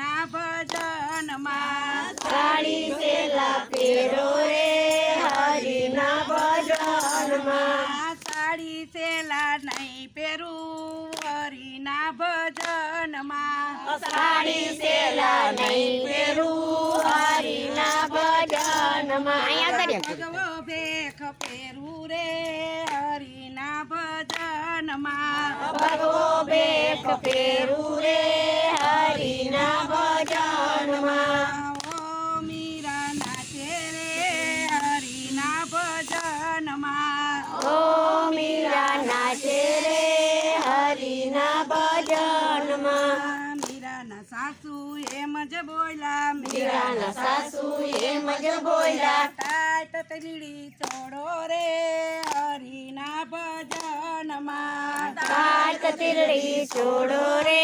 હરિના ભજનમાં. સાડી સેલા પહેરો રે હરિના ભજનમાં. માં સાડી સેલા નહીં પહેરું હરિના ભજનમાં. સાડી સેલા નહીં પહેરું હરિના કરીએ ભગવો ભેખ પહેરું રે હરિના ભજનમાં. ભગવો ભેખ પહેરું રે હરિના ભજનમાં મીરાના સાસુ એમ જ બોલ્યા મીરાના સાસુ એમ જ બોલ્યા. ટાટ તલીડી ચોડો રે હરિના ભજનમાં. ટાટ તીરડી ચોડો રે